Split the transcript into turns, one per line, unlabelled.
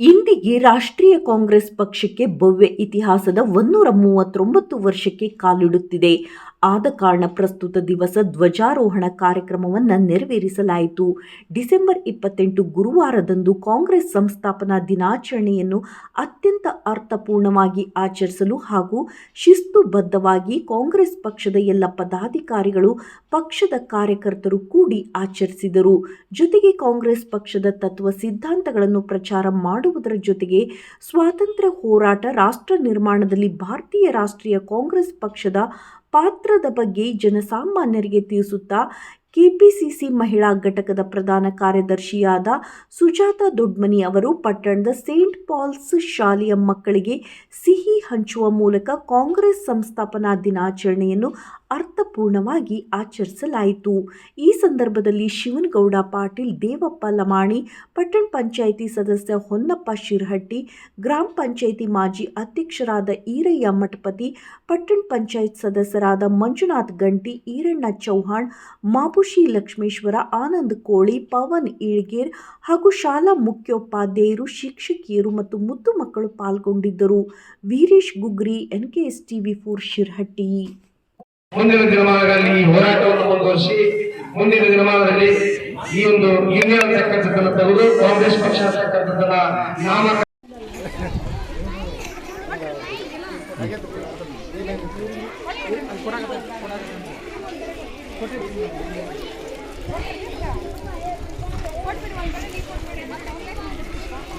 ಇಂದಿಗೆ ರಾಷ್ಟ್ರೀಯ ಕಾಂಗ್ರೆಸ್ ಪಕ್ಷಕ್ಕೆ ಭವ್ಯ ಇತಿಹಾಸದ ಒಂದೂರ ಮೂವತ್ತೊಂಬತ್ತು ವರ್ಷಕ್ಕೆ ಕಾಲಿಡುತ್ತಿದೆ. ಆದ ಕಾರಣ ಪ್ರಸ್ತುತ ದಿವಸ ಧ್ವಜಾರೋಹಣ ಕಾರ್ಯಕ್ರಮವನ್ನು ನೆರವೇರಿಸಲಾಯಿತು. ಡಿಸೆಂಬರ್ ಇಪ್ಪತ್ತೆಂಟು ಗುರುವಾರದಂದು ಕಾಂಗ್ರೆಸ್ ಸಂಸ್ಥಾಪನಾ ದಿನಾಚರಣೆಯನ್ನು ಅತ್ಯಂತ ಅರ್ಥಪೂರ್ಣವಾಗಿ ಆಚರಿಸಲು ಹಾಗೂ ಶಿಸ್ತುಬದ್ಧವಾಗಿ ಕಾಂಗ್ರೆಸ್ ಪಕ್ಷದ ಎಲ್ಲ ಪದಾಧಿಕಾರಿಗಳು, ಪಕ್ಷದ ಕಾರ್ಯಕರ್ತರು ಕೂಡಿ ಆಚರಿಸಿದರು. ಜೊತೆಗೆ ಕಾಂಗ್ರೆಸ್ ಪಕ್ಷದ ತತ್ವ ಸಿದ್ಧಾಂತಗಳನ್ನು ಪ್ರಚಾರ ಮಾಡುವುದರ ಜೊತೆಗೆ ಸ್ವಾತಂತ್ರ್ಯ ಹೋರಾಟ ರಾಷ್ಟ್ರ ನಿರ್ಮಾಣದಲ್ಲಿ ಭಾರತೀಯ ರಾಷ್ಟ್ರೀಯ ಕಾಂಗ್ರೆಸ್ ಪಕ್ಷದ ಪಾತ್ರದ ಬಗ್ಗೆ ಜನಸಾಮಾನ್ಯರಿಗೆ ತಿಳಿಸುತ್ತಾ ಕೆಪಿಸಿಸಿ ಮಹಿಳಾ ಘಟಕದ ಪ್ರಧಾನ ಕಾರ್ಯದರ್ಶಿಯಾದ ಸುಜಾತ ದೊಡ್ಮನಿ ಅವರು ಪಟ್ಟಣದ ಸೇಂಟ್ ಪಾಲ್ಸ್ ಶಾಲೆಯ ಮಕ್ಕಳಿಗೆ ಸಿಹಿ ಹಂಚುವ ಮೂಲಕ ಕಾಂಗ್ರೆಸ್ ಸಂಸ್ಥಾಪನಾ ದಿನಾಚರಣೆಯನ್ನು ಅರ್ಥಪೂರ್ಣವಾಗಿ ಆಚರಿಸಲಾಯಿತು. ಈ ಸಂದರ್ಭದಲ್ಲಿ ಶಿವನಗೌಡ ಪಾಟೀಲ್, ದೇವಪ್ಪ ಲಮಾಣಿ, ಪಟ್ಟಣ ಪಂಚಾಯಿತಿ ಸದಸ್ಯ ಹೊನ್ನಪ್ಪ ಶಿರಹಟ್ಟಿ, ಗ್ರಾಮ ಪಂಚಾಯಿತಿ ಮಾಜಿ ಅಧ್ಯಕ್ಷರಾದ ಈರಯ್ಯ ಮಠಪತಿ, ಪಟ್ಟಣ ಪಂಚಾಯತ್ ಸದಸ್ಯರಾದ ಮಂಜುನಾಥ್ ಗಂಟಿ, ಈರಣ್ಣ ಚೌಹಾಣ್, ಮಾಬುಷಿ ಲಕ್ಷ್ಮೇಶ್ವರ, ಆನಂದ್ ಕೋಳಿ, ಪವನ್ ಈಳ್ಗೇರ್ ಹಾಗೂ ಶಾಲಾ ಮುಖ್ಯೋಪಾಧ್ಯಾಯರು, ಶಿಕ್ಷಕಿಯರು ಮತ್ತು ಮುದ್ದು ಮಕ್ಕಳು ಪಾಲ್ಗೊಂಡಿದ್ದರು. Veeresh Gugri NKS TV for Shirhatti.
ಮುಂದಿನ ದಿನಮಾನಗಳಲ್ಲಿ ಈ ಹೋರಾಟವನ್ನು ಮುಂದುವರಿಸಿ, ಮುಂದಿನ ದಿನಮಾನದಲ್ಲಿ ಈ ಒಂದು ಯೂನಿಯನ್ ಅಂತಕ್ಕಂಥದ್ದನ್ನು ತೆಗೆದು ಕಾಂಗ್ರೆಸ್ ಪಕ್ಷ ಅಂತಕ್ಕಂಥದ್ದನ್ನ ನಾಮ